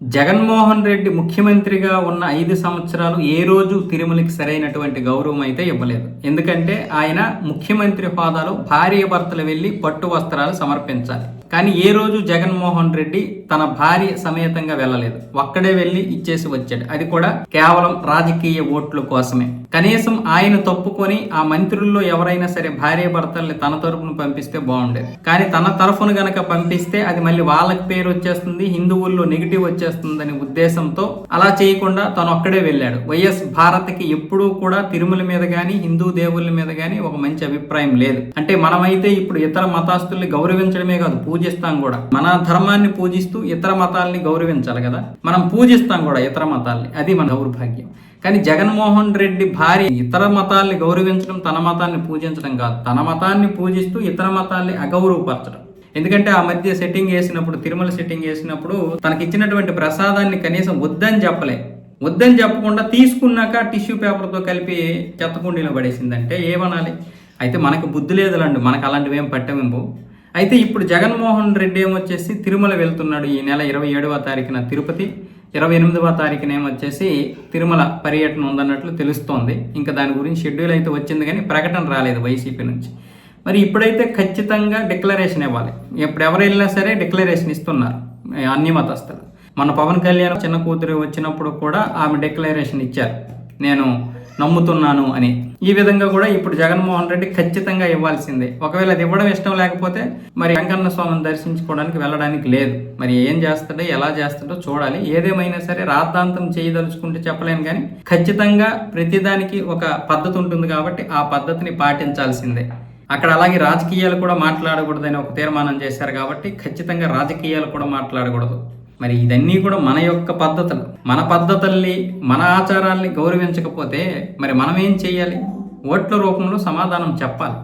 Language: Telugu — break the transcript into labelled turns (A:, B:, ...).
A: జగన్మోహన్ రెడ్డి ముఖ్యమంత్రిగా ఉన్న ఐదు సంవత్సరాలు ఏ రోజు తిరుమలకి సరైనటువంటి గౌరవం అయితే ఇవ్వలేదు. ఎందుకంటే ఆయన ముఖ్యమంత్రి హోదాలో భార్య భర్తలు వెళ్ళి పట్టు వస్త్రాలు సమర్పించాలి. కానీ ఏ రోజు జగన్మోహన్ రెడ్డి తన భార్య సమేతంగా వెళ్ళలేదు. ఒక్కడే వెళ్ళి ఇచ్చేసి వచ్చాడు. అది కూడా కేవలం రాజకీయ ఓట్ల కోసమే. కనీసం ఆయన తప్పుకొని ఆ మంత్రుల్లో ఎవరైనా సరే భార్య భర్తల్ని తన తరపున పంపిస్తే బాగుండేది. కానీ తన తరఫున గనక పంపిస్తే అది మళ్ళీ వాళ్ళకి పేరు వచ్చేస్తుంది హిందువుల్లో నెగిటివ్ వచ్చేస్తుందనే ఉద్దేశంతో అలా చేయకుండా తను ఒక్కడే వెళ్ళాడు. వైఎస్ భారత్కి ఎప్పుడూ కూడా తిరుమల మీద కానీ హిందూ దేవుళ్ళ మీద కానీ ఒక మంచి అభిప్రాయం లేదు. అంటే మనమైతే ఇప్పుడు ఇతర మతాస్తుల్ని గౌరవించడమే కాదు పూజ పూజిస్తాం కూడా. మన ధర్మాన్ని పూజిస్తూ ఇతర మతాల్ని గౌరవించాలి కదా? మనం పూజిస్తాం కూడా ఇతర మతాల్ని. అది మన దౌర్భాగ్యం. కానీ జగన్మోహన్ రెడ్డి భార్య ఇతర మతాల్ని గౌరవించడం తన మతాన్ని పూజించడం కాదు. తన మతాన్ని పూజిస్తూ ఇతర మతాల్ని అగౌరవపరచడం. ఎందుకంటే ఆ మధ్య సెట్టింగ్ వేసినప్పుడు తిరుమల సెట్టింగ్ వేసినప్పుడు తనకి ఇచ్చినటువంటి ప్రసాదాన్ని కనీసం వద్దని చెప్పలే. వద్దని చెప్పకుండా తీసుకున్నాక టిష్యూ పేపర్తో కలిపి చెత్తకుండీలో పడేసిందంటే ఏమనాలి? అయితే మనకు బుద్ధి లేదులండి మనకు అలాంటివి ఏం పట్టమింపు అయితే ఇప్పుడు జగన్మోహన్ రెడ్డి ఏమొచ్చేసి తిరుమల వెళ్తున్నాడు ఈ నెల ఇరవై ఏడవ తారీఖున తిరుపతి ఇరవై ఎనిమిదవ తారీఖున ఏమొచ్చేసి తిరుమల పర్యటన ఉందన్నట్లు తెలుస్తోంది. ఇంకా దాని గురించి షెడ్యూల్ అయితే వచ్చింది కానీ ప్రకటన రాలేదు వైసీపీ నుంచి. మరి ఇప్పుడైతే ఖచ్చితంగా డిక్లరేషన్ ఇవ్వాలి. ఎప్పుడు ఎవరు వెళ్ళినా సరే డిక్లరేషన్ ఇస్తున్నారు అన్ని మతస్థులు. మన పవన్ కళ్యాణ్ చిన్న కూతురు వచ్చినప్పుడు కూడా ఆమె డిక్లరేషన్ ఇచ్చారు. నేను నమ్ముతున్నాను అని. ఈ విధంగా కూడా ఇప్పుడు జగన్మోహన్ రెడ్డి ఖచ్చితంగా ఇవ్వాల్సిందే. ఒకవేళ అది ఇవ్వడం ఇష్టం లేకపోతే మరి వెంకన్న స్వామిని దర్శించుకోవడానికి వెళ్ళడానికి లేదు. మరి ఏం చేస్తాడో ఎలా చేస్తాడో చూడాలి. ఏదేమైనా సరే రాద్ధాంతం చేయదలుచుకుంటే చెప్పలేను కానీ ఖచ్చితంగా ప్రతిదానికి ఒక పద్ధతి ఉంటుంది కాబట్టి ఆ పద్ధతిని పాటించాల్సిందే. అక్కడ అలాగే రాజకీయాలు కూడా మాట్లాడకూడదని ఒక తీర్మానం చేశారు కాబట్టి ఖచ్చితంగా రాజకీయాలు కూడా మాట్లాడకూడదు. మరి ఇదన్నీ కూడా మన యొక్క పద్ధతులు. మన పద్ధతుల్ని మన ఆచారాల్ని గౌరవించకపోతే మరి మనం ఏం చేయాలి? ఓట్ల రూపంలో సమాధానం చెప్పాలి.